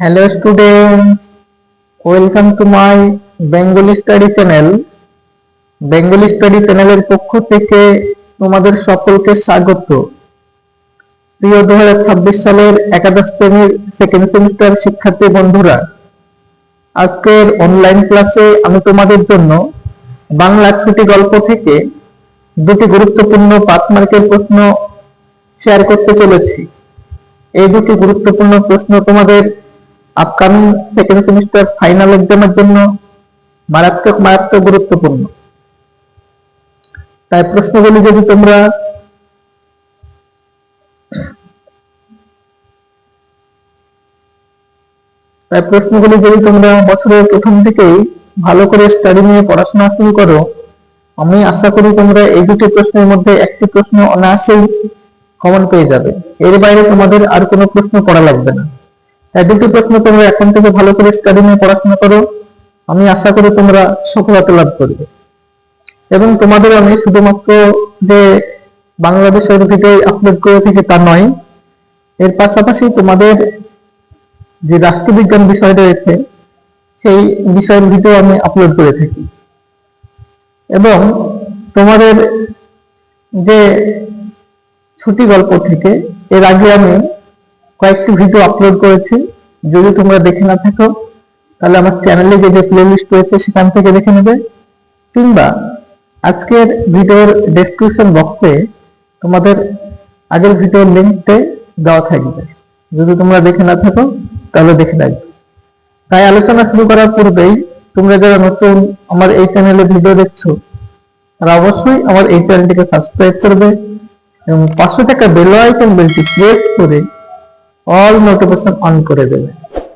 Hello students, welcome to my Bengali Study channel. Bengali study চ্যানেলের পক্ষ থেকে তোমাদের সকলকে স্বাগত। প্রিয় দু ছাব্বিশ সালের একাদশ শ্রেণির সেকেন্ড সেমিস্টার শিক্ষার্থী বন্ধুরা আজকের অনলাইন ক্লাসে আমি তোমাদের জন্য বাংলা ছুটি গল্প থেকে দুটি গুরুত্বপূর্ণ পাঁচ মার্কের প্রশ্ন শেয়ার করতে চলেছি। এই দুটি গুরুত্বপূর্ণ প্রশ্ন তোমাদের আপকামিং সেকেন্ড সেমিস্টার ফাইনাল এক্সামের জন্য মারাত্মক মারাত্মক গুরুত্বপূর্ণ। তাই প্রশ্নগুলি যদি তোমরা তাই প্রশ্নগুলি যদি তোমরা বছরের প্রথম থেকেই ভালো করে স্টাডি নিয়ে পড়াশোনা শুরু করো, আমি আশা করি তোমরা এই দুটি প্রশ্নের মধ্যে একটি প্রশ্ন অনায়াসেই কমন পেয়ে যাবে। এর বাইরে তোমাদের আর কোনো প্রশ্ন করা লাগবে না। দুটি প্রশ্ন তোমরা এখন থেকে ভালো করে স্টাডি নিয়ে পড়াশোনা করো। আমি আশা করি তোমরা সফলতা লাভ করবে। এবং তোমাদের আমি শুধুমাত্র যে বাংলাদেশের ভিডিও আপলোড করে থাকি তা নয়, এর পাশাপাশি তোমাদের যে রাষ্ট্রবিজ্ঞান বিষয় রয়েছে, সেই বিষয়ের ভিডিও আমি আপলোড করে থাকি। এবং তোমাদের যে ছুটি গল্প থেকে, এর আগে আমি কয়েকটি ভিডিও আপলোড করেছি। যদি তোমরা দেখে না থাকো, তাহলে আমার চ্যানেলে যে যে প্লে লিস্ট রয়েছে, সেখান থেকে দেখে নেবে। কিংবা আজকের ভিডিওর ডেসক্রিপশন বক্সে তোমাদের আগের ভিডিওর লিঙ্কতে দেওয়া থাকবে। যদি তোমরা দেখে না থাকো, তাহলে দেখে রাখবে। তাই আলোচনা শুরু করার পূর্বেই তোমরা যারা নতুন আমার এই চ্যানেলে ভিডিও দেখছ, তারা অবশ্যই আমার এই চ্যানেলটিকে সাবস্ক্রাইব করবে এবং পাঁচশো টাকা বেল আইকন বেলটি প্রেস করে অল নোটিফিকেশন অন করে দেবে।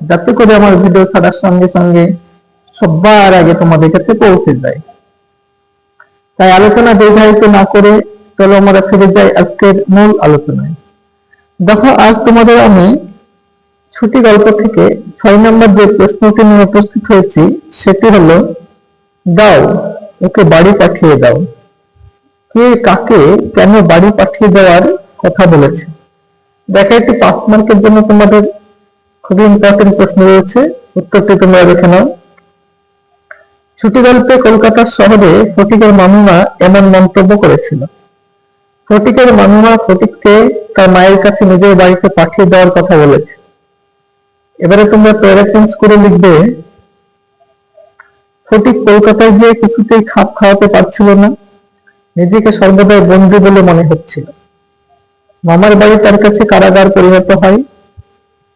যাতে করে আমার ভিডিও ছাড়ার সঙ্গে সঙ্গে সবার আগে তোমাদের কাছে পৌঁছে যায়। তাই আলোচনা দীর্ঘায়িত না করে চলো আমরা ফিরে যাই আজকের মূল আলোচনায়। দেখো, আজ তোমাদের আমি ছুটি গল্প থেকে ছয় নম্বর যে প্রশ্নটি নিয়ে উপস্থিত হয়েছি, সেটি হলো, দাও, ওকে বাড়ি পাঠিয়ে দাও। কে কাকে কেন বাড়ি পাঠিয়ে দেওয়ার কথা বলেছে? দেখা একটি পাঁচ মার্কের জন্য তোমাদের খুবই ইম্পর্টেন্ট প্রশ্ন রয়েছে। উত্তরটি তোমরা দেখে নাও। ছুটি গল্পে কলকাতার শহরে ফটিকের মামিমা এমন মন্তব্য করেছিল। ফটিকের মামিমা ফটিককে তার মায়ের কাছে নিজের বাড়িতে পাঠিয়ে দেওয়ার কথা বলেছে। এবারে তোমরা প্যারাফ্রেন্স করে লিখবে, ফটিক কলকাতায় গিয়ে কিছুতেই খাপ খাওয়াতে পারছিল না। নিজেকে সর্বদাই বন্দী বলে মনে হচ্ছিল। মামার বাড়ি তার কাছে কারাগার পরিণত হয়।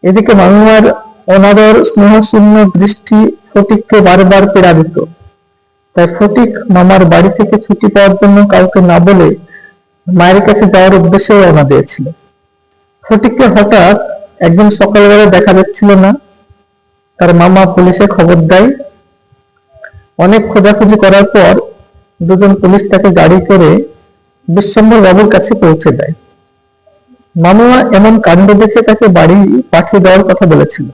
এদিকে মামিমার অনাদর, স্নেহশূন্য দৃষ্টি ফটিককে বারবার পীড়া দিত তাই ফটিক মামার বাড়ি থেকে ছুটি পাওয়ার জন্য কাউকে না বলে মায়ের কাছে যাওয়ার উদ্দেশ্যে রওনা দিয়েছিল। ফটিককে হঠাৎ একদিন সকালবেলা দেখা যাচ্ছিল না। তার মামা পুলিশে খবর দেয়। অনেক খোঁজাখুঁজি করার পর দুজন পুলিশ তাকে গাড়ি করে বিশ্বম্বর বাবুর কাছে পৌঁছে দেয়। মামুমা এমন কাণ্ড দেখে তাকে বাড়ি পাঠিয়ে দেওয়ার কথা বলেছিল।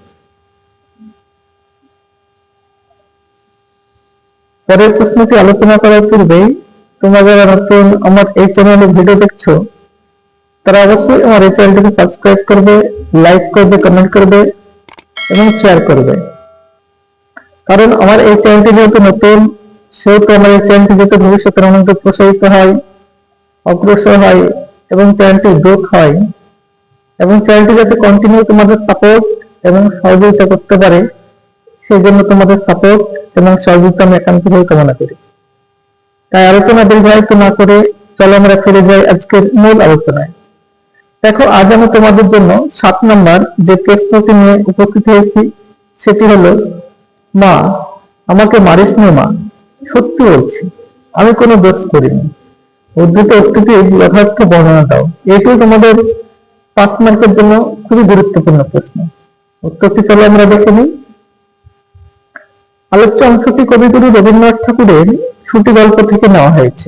পরের প্রশ্নটি আলোচনা করার পূর্বেই তোমরা যারা নতুন আমার এই চ্যানেলে ভিডিও দেখছ, তারা অবশ্যই আমার এই চ্যানেলটিকে সাবস্ক্রাইব করবে লাইক করবে কমেন্ট করবে এবং শেয়ার করবে। কারণ আমার এই চ্যানেলটি যেহেতু নতুন, সেহেতু আমার এই চ্যানেলটি যাতে ভবিষ্যতের মধ্যে প্রসারিত হয়, অগ্রসর হয় এবং চ্যানেলটি গ্রোথ হয়, এবং চ্যানেলটি যাতে কন্টিনিউ তোমাদের সাপোর্ট এবং সহযোগিতা করতে পারে সেই জন্য তোমাদের সাপোর্ট এবং সহযোগিতা আমি একান্তভাবে কামনা করি। তাই আলোচনা দীর্ঘায়িত না করে চলো আমরা ফিরে যাই আজকের মূল আলোচনায়। দেখো, আজ আমি তোমাদের জন্য সাত নম্বর যে প্রশ্নটি নিয়ে উপস্থিত হয়েছি, সেটি হলো, মা, আমাকে মারিস নে মা, সত্যি বলছি, আমি কোনো দোষ করিনি। উদ্ধৃত উক্তিটি যথার্থ বর্ণনা দাও এটিও তোমাদের পাঁচ মার্কের জন্য খুবই গুরুত্বপূর্ণ প্রশ্ন। উত্তরটি চলো আমরা দেখে নিই। আলোচ্য অংশটি কবিগুরু রবীন্দ্রনাথ ঠাকুরের ছুটি গল্প থেকে নেওয়া হয়েছে।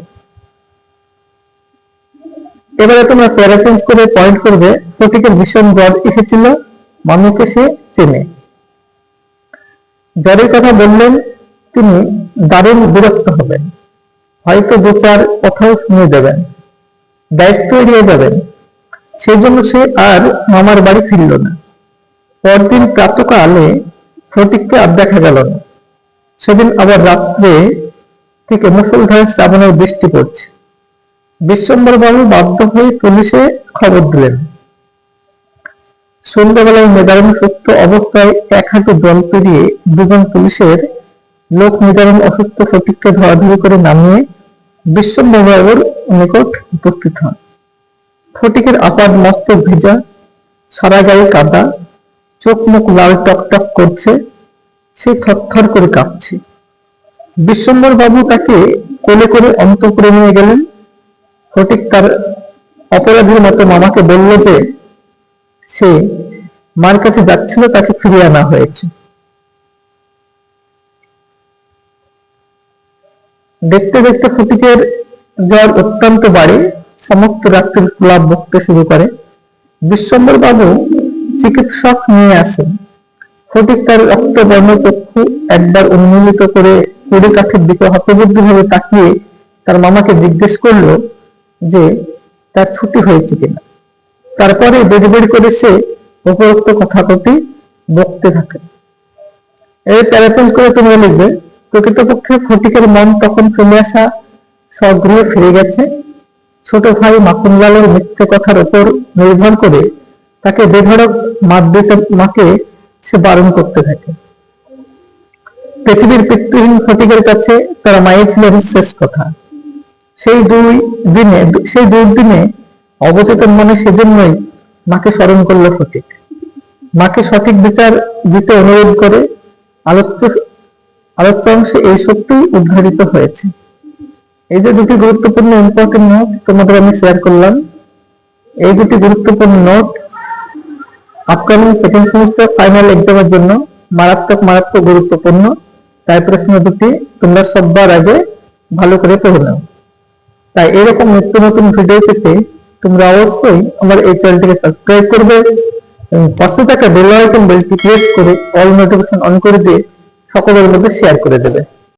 এবারে তোমরা প্যারাফ্রেন্স করে পয়েন্ট করবে ফটিকের ভীষণ জ্বর এসেছিল, মানুষকে সে চেনে। জ্বরের কথা বললেন তিনি দারুণ বিরক্ত হবেন। হয়তো দু চার কথাও শুনে দেবেন। দায়িত্ব এড়িয়ে যাবেন। সেজন্য সে আর মামার বাড়ি ফিরল না। পরদিন প্রাতকালে ফটিককে আর দেখা গেল না। সেদিন আবার রাত্রে থেকে মুষলধারে শ্রাবণের বৃষ্টি পড়ছে। বিশ্বম্বর বাবু বাধ্য হয়ে পুলিশে খবর দিলেন। সন্ধ্যাবেলায় নিদারুণ সত্য অবস্থায় এক হাঁটু জল পেরিয়ে দুজন পুলিশের লোক নিদারুণ অসুস্থ ফটিককে ধরাধরি করে নামিয়ে বিশ্বম্বর বাবুর নিকট উপস্থিত হন। ফটিকের আপাদ মস্তক ভেজা, সারা গায়ে কাদা, চোখ মুখ লাল টকটক করছে, সে থরথর করে কাঁপছে। বিশ্বম্বর বাবু তাকে কোলে করে অন্তপুরে নিয়ে গেলেন। ফটিক তার অপরাধীর মতো মামাকে বলল যে, সে মার কাছে যাচ্ছিল, তাকে ফিরিয়ে আনা হয়েছে। দেখতে দেখতে ফটিকের জ্বর অত্যন্ত বাড়ে, সমস্ত রাত্রির প্রলাপ বকতে শুরু করে। বিশ্বম্বর বাবু চিকিৎসক নিয়ে আসেন। ফটিক তার রক্তবর্ণ চক্ষু একবার উন্মোলিত করে কাঠের দিকে হতবুদ্ধি ভাবে তাকিয়ে তার মামাকে জিজ্ঞেস করল যে, তার ছুটি হয়েছে কিনা? তারপরে বেড় বেড় করে সে উপরোক্ত কথাকটি বকতে থাকে। এই প্যারাফ্রেন্স করে তোমরা লিখবে প্রকৃতপক্ষে ফটিকের মন তখন ফেলে আসা স্বগৃহে ফিরে গেছে। ছোট ভাই মাখনলালের মিথ্যে কথার উপর নির্ভর করে তাকে বেধড়ক মাত দিতে মাকে সে বারণ করতে থাকে। পৃথিবীর পিতৃহীন ফটিকের কাছে তার মায়ে ছিলেন শেষ কথা। সেই দুই দিনে, সেই দুর্দিনে অবচেতন মনে সেজন্যই মাকে স্মরণ করল ফটিক। মাকে সঠিক বিচার দিতে অনুরোধ করে আলোচ্য আলোচ্য অংশে এই সত্যি উদ্ঘাটিত হয়েছে। এই যে দুটি গুরুত্বপূর্ণ ইম্পর্টেন্ট নোট তোমাদের আমি শেয়ার করলাম, এই দুটি গুরুত্বপূর্ণ note upcoming second semester final এক্সামের জন্য মারাত্মক মারাত্মক গুরুত্বপূর্ণ। তাই প্রশ্ন দুটি, তোমরা সববার আগে ভালো করে পড়ে নাও। তাই এরকম নিত্য নতুন ভিডিও পেতে তোমরা অবশ্যই আমার এই চ্যানেলটিকে সাবস্ক্রাইব করবে পাশে থাকা বেল আইকন বেলটি প্রেস করে অল নোটিফিকেশন অন করে দিয়ে সকলের মধ্যে শেয়ার করে দেবে।